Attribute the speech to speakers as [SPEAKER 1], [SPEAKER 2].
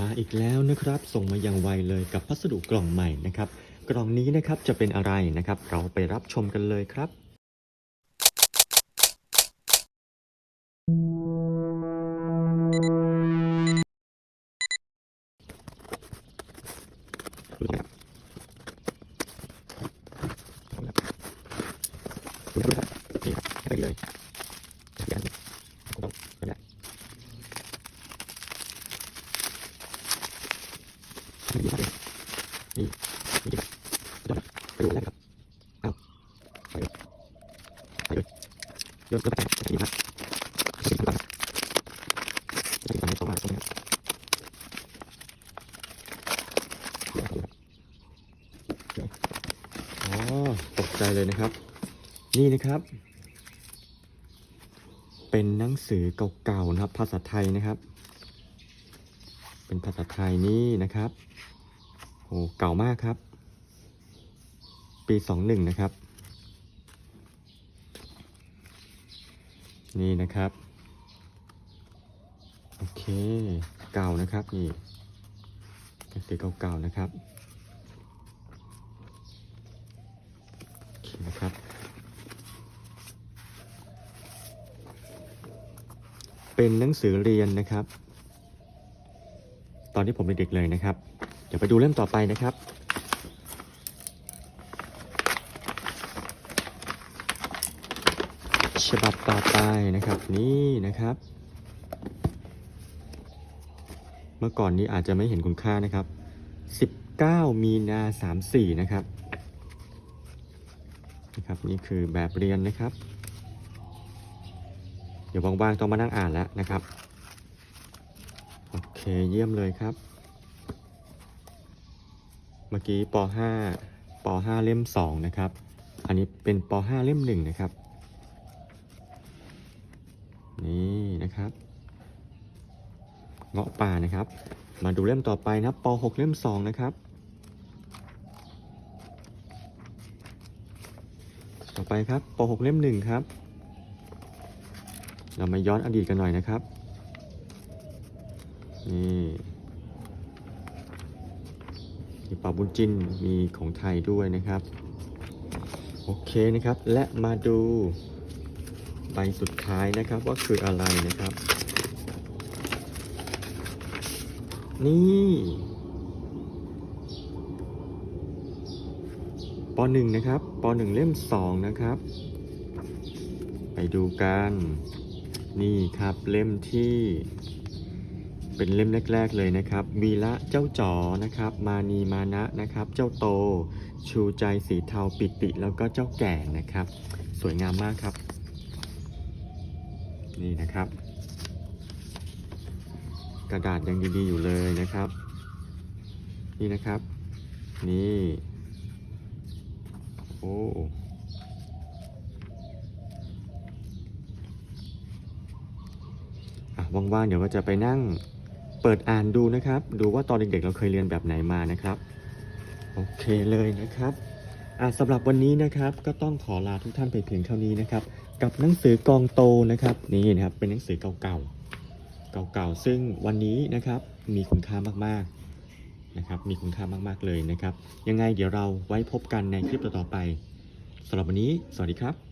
[SPEAKER 1] มาอีกแล้วนะครับ ส่งมาอย่างไวเลยกับพัสดุกล่องใหม่นะครับ กล่องนี้นะครับจะเป็นอะไรนะครับ เราไปรับชมกันเลยครับนี่ครับไปเลยยันต้องไปละ นี่นี่นี่ครับยอดไปดูแล้วครับเอาไปเลยไปเลยยนี่ครับนี่ครันี่ครับสองบาทตรงนี้ครับอ๋อตกใจเลยนะครับ นี่นะครับ เป็นหนังสือเก่าๆนะครับ ภาษาไทยนะครับ เป็นภาษาไทยนี่นะครับโอ้เก่ามากครับ ปีสองหนึ่งนะครับ นี่นะครับ โอเค เก่านะครับนี่หนังสือเก่าๆนะครับโอเคนะครับเป็นหนังสือเรียนนะครับ ตอนที่ผมเป็นเด็กเลยนะครับ เดี๋ยวไปดูเล่มต่อไปนะครับ ฉบับต่อไปนะครับนี่นะครับ เมื่อก่อนนี้อาจจะไม่เห็นคุณค่านะครับ 19 มีนา 34 นะครับนะครับนี่คือแบบเรียนนะครับ เดี๋ยวว่างๆต้องมานั่งอ่านแล้วนะครับ เคเยี่ยมเลยครับ เมื่อกี้ป .5 ป .5 เล่ม 2 นะครับ อันนี้เป็นป .5 เล่ม 1 นะครับ นี่นะครับ เงาะป่านะครับ มาดูเล่มต่อไปนะครับป .6 เล่ม 2 นะครับ ต่อไปครับป .6 เล่ม 1 ครับ เรามาย้อนอดีตกันหน่อยนะครับ นี่มีป่าบุญจินมีของไทยด้วยนะครับ โอเคนะครับ และมาดูใบสุดท้ายนะครับว่าคืออะไรนะครับ นี่ปหนึ่งนะครับปหนึ่งเล่มสองนะครับ ไปดูกัน นี่ครับเล่มที่ เป็นเล่มแรก ๆ เลยนะครับวีละเจ้าจ๋อนะครับ มานีมานะนะครับ เจ้าโต ชูใจสีเทาปิติ แล้วก็เจ้าแก่นะครับ สวยงามมากครับ นี่นะครับ กระดาษยังดีๆอยู่เลยนะครับ นี่นะครับ นี่โอ้ว่างๆเดี๋ยวก็จะไปนั่ง เปิดอ่านดูนะครับ ดูว่าตอนเด็กๆเราเคยเรียนแบบไหนมานะครับ โอเคเลยนะครับอะสำหรับวันนี้นะครับก็ต้องขอลาทุกท่านไปเพียงเท่านี้นะครับ กับหนังสือกองโตนะครับนี่นะครับเป็นหนังสือเก่าๆเก่าๆซึ่งวันนี้นะครับมีคุณค่ามากๆนะครับ มีคุณค่ามากๆเลยนะครับ ยังไงเดี๋ยวเราไว้พบกันในคลิปต่อๆไปสำหรับวันนี้ สวัสดีครับ